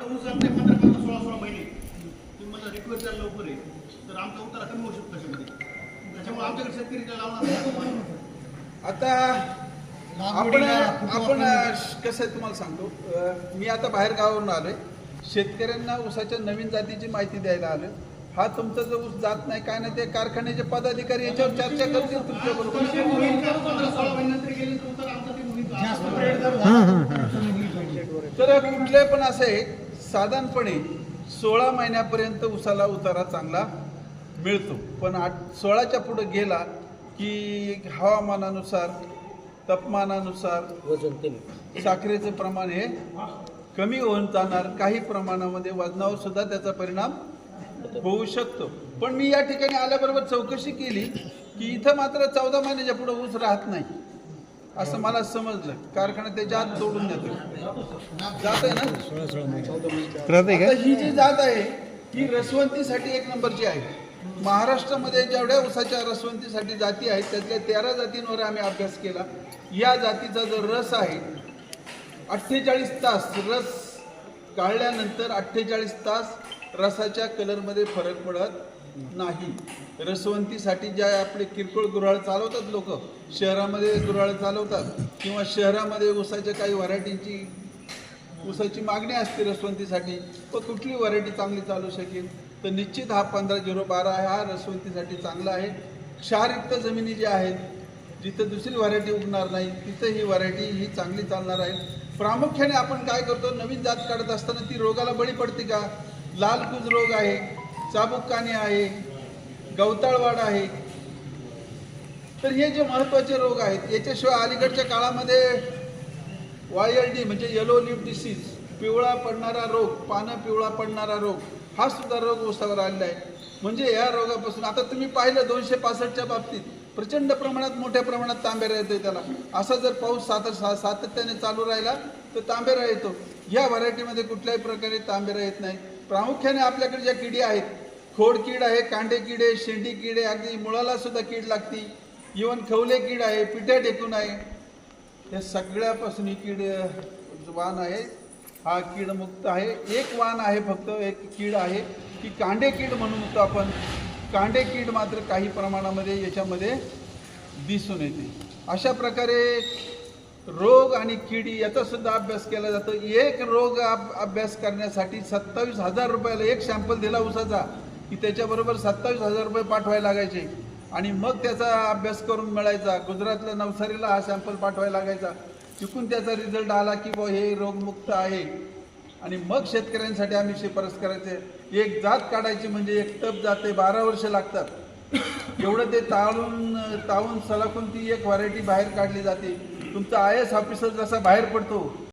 सोळा सोळा महिने. तुम्ही मला रिक्वेस्ट द्यायला लवकर आहे. तर आमचा उतारा कमी होऊ शकतो त्याच्यामध्ये त्याच्यामुळे आमच्याकडे शेतकरी काय लावणार नाही. आता आपण आपण कसं आहे तुम्हाला सांगतो. मी आता बाहेर गावावरून आलोय. शेतकऱ्यांना ऊसाच्या नवीन जातीची माहिती द्यायला आलोय. हा तुमचा जो ऊस जात नाही काय नाही ते कारखान्याचे पदाधिकारी याच्यावर चर्चा करतील तुमच्या बरोबर. ते मोहीम करू, पंधरा सोळा महिन्यानंतर गेले तर कुठले पण असे साधारणपणे सोळा महिन्यापर्यंत उसाला उतारा चांगला मिळतो. पण आठ सोळाच्या पुढे गेला की हवामानानुसार तापमानानुसार साखरेचं प्रमाण हे कमी होऊन जाणार. काही प्रमाणामध्ये वजनावर सुद्धा त्याचा परिणाम होऊ शकतो. पण मी या ठिकाणी आल्याबरोबर चौकशी केली की इथं मात्र चौदा महिन्याच्या पुढे ऊस राहत नाही. असं मला समजलं. कारखाना त्याच्या आत तोडून देतो जात आहे ना? आता ही जी जात आहे ही रसवंतीसाठी एक नंबरची आहे. महाराष्ट्रामध्ये जेवढ्या ऊसाच्या रसवंतीसाठी जाती आहेत त्यातल्या तेरा जातींवर आम्ही अभ्यास केला. या जातीचा जो रस आहे अठ्ठेचाळीस तास रस गाळल्यानंतर अठ्ठेचाळीस तास रसाच्या कलरमध्ये फरक पडत. नाही. रसवंतीसाठी ज्या आपले किरकोळ गुऱ्हाळ चालवतात लोक शहरामध्ये गुऱ्हाळ चालवतात किंवा शहरामध्ये उसाच्या काही व्हरायटींची उसाची मागणी असते रसवंतीसाठी व कुठली व्हरायटी चांगली चालू शकेल तर निश्चित हा पंधरा झिरो बारा आहे हा रसवंतीसाठी चांगला आहे. क्षारयुक्त जमिनी ज्या आहेत जिथं दुसरी व्हरायटी उगणार नाही तिथं ही व्हरायटी ही चांगली चालणार आहे. प्रामुख्याने आपण काय करतो नवीन जात काढत असताना ती रोगाला बळी पडते का? लाल कुज रोग आहे चाबुककाने आहे गवताळवाड आहे. तर हे जे महत्त्वाचे रोग आहेत याच्याशिवाय अलीकडच्या काळामध्ये वाय एल डी म्हणजे येलो लिप डिसीज पिवळा पडणारा रोग पानं पिवळा पडणारा रोग हा सुद्धा रोग उसावर आलेला आहे. म्हणजे या रोगापासून आता तुम्ही पाहिलं दोनशे पासष्टच्या बाबतीत प्रचंड प्रमाणात मोठ्या प्रमाणात तांबेरा येतोय त्याला. असा जर पाऊस सात सा- सातत्याने चालू राहिला तर तांबेरा येतो. या व्हरायटीमध्ये कुठल्याही प्रकारे तांबेरा येत नाही. प्रामुख्याने आपल्याकडे ज्या किडी आहेत खोड कीड आहे कांडे किडे शेंडी किडे अगदी मुळाला सुद्धा कीड लागती. इवन खवले कीड आहे पिठ्या टेकून आहे. या सगळ्यापासून ही कीड वान वाण आहे हा कीड मुक्त आहे. एक वाण आहे फक्त एक कीड आहे की कांडे कीड म्हणून होतो आपण कांडे कीड मात्र काही प्रमाणामध्ये याच्यामध्ये दिसून येते. अशा प्रकारे रोग आणि किडी याचा सुद्धा अभ्यास केला जातो. एक रोग अभ्यास करण्यासाठी सत्तावीस हजार रुपयाला एक सॅम्पल दिला उसाचा की त्याच्याबरोबर सत्तावीस हजार रुपये पाठवायला लागायचे. आणि मग त्याचा अभ्यास करून मिळायचा. गुजरातला नवसारीला हा सॅम्पल पाठवायला लागायचा. तिकून त्याचा रिझल्ट आला की बुवा हे रोगमुक्त आहे. आणि मग शेतकऱ्यांसाठी आम्ही शिफारस करायचे. एक जात काढायची म्हणजे एक टप जाते बारा वर्ष लागतात. एवढं ते ताळून तावून सलाखून ती एक व्हरायटी बाहेर काढली जाते. तुमचा आय एस ऑफिसर जसा बाहेर पडतो